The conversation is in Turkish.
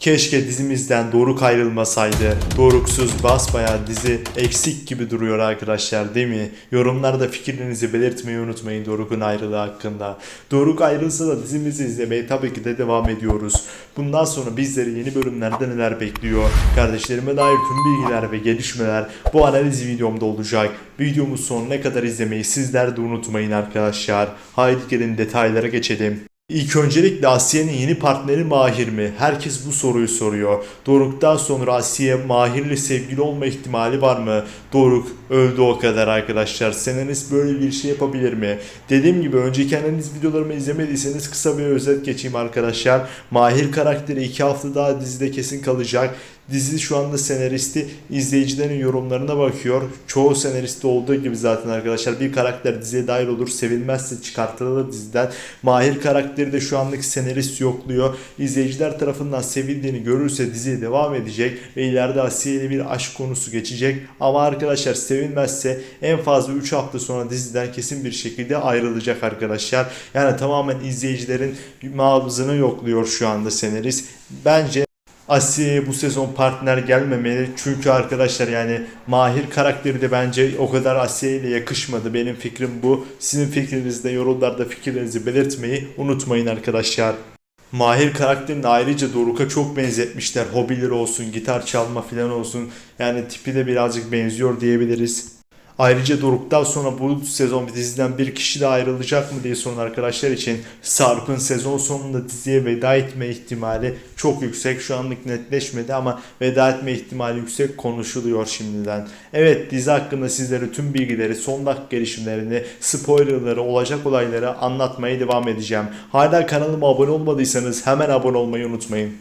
Keşke dizimizden Doruk ayrılmasaydı. Doruksuz basbayağı dizi eksik gibi duruyor arkadaşlar değil mi? Yorumlarda fikirlerinizi belirtmeyi unutmayın Doruk'un ayrılığı hakkında. Doruk ayrılsa da dizimizi izlemeye tabii ki de devam ediyoruz. Bundan sonra bizleri yeni bölümlerde neler bekliyor? Kardeşlerime dair tüm bilgiler ve gelişmeler bu analiz videomda olacak. Videomu sonuna kadar izlemeyi sizler de unutmayın arkadaşlar. Haydi gelin detaylara geçelim. İlk öncelikle Asiye'nin yeni partneri Mahir mi? Herkes bu soruyu soruyor. Doruk'tan sonra Asiye Mahir'le sevgili olma ihtimali var mı? Doruk öldü o kadar arkadaşlar. Senarist böyle bir şey yapabilir mi? Dediğim gibi önceki analiz videolarımı izlemediyseniz kısa bir özet geçeyim arkadaşlar. Mahir karakteri 2 hafta daha dizide kesin kalacak. Dizi şu anda senaristi izleyicilerin yorumlarına bakıyor. Çoğu senaristi olduğu gibi zaten arkadaşlar bir karakter diziye dahil olur. Sevilmezse çıkartılır diziden. Mahir karakteri de şu anlık senarist yokluyor. İzleyiciler tarafından sevildiğini görürse diziye devam edecek ve ileride Asiye ile bir aşk konusu geçecek. Ama arkadaşlar sevilmezse en fazla 3 hafta sonra diziden kesin bir şekilde ayrılacak arkadaşlar. Yani tamamen izleyicilerin mağazını yokluyor şu anda senarist. Bence Asiye'ye bu sezon partner gelmemeli. Çünkü arkadaşlar yani Mahir karakteri de bence o kadar Asiye ile yakışmadı. Benim fikrim bu. Sizin fikrinizi de yorumlarda fikirlerinizi belirtmeyi unutmayın arkadaşlar. Mahir karakterini ayrıca Doruk'a çok benzetmişler. Hobileri olsun, gitar çalma falan olsun. Yani tipi de birazcık benziyor diyebiliriz. Ayrıca Doruk'tan sonra bu sezon diziden bir kişi de ayrılacak mı diye sorun arkadaşlar için Sarp'ın sezon sonunda diziye veda etme ihtimali çok yüksek. Şu anlık netleşmedi ama veda etme ihtimali yüksek konuşuluyor şimdiden. Evet dizi hakkında sizlere tüm bilgileri, son dakika gelişimlerini, spoilerları, olacak olayları anlatmaya devam edeceğim. Hala kanalıma abone olmadıysanız hemen abone olmayı unutmayın.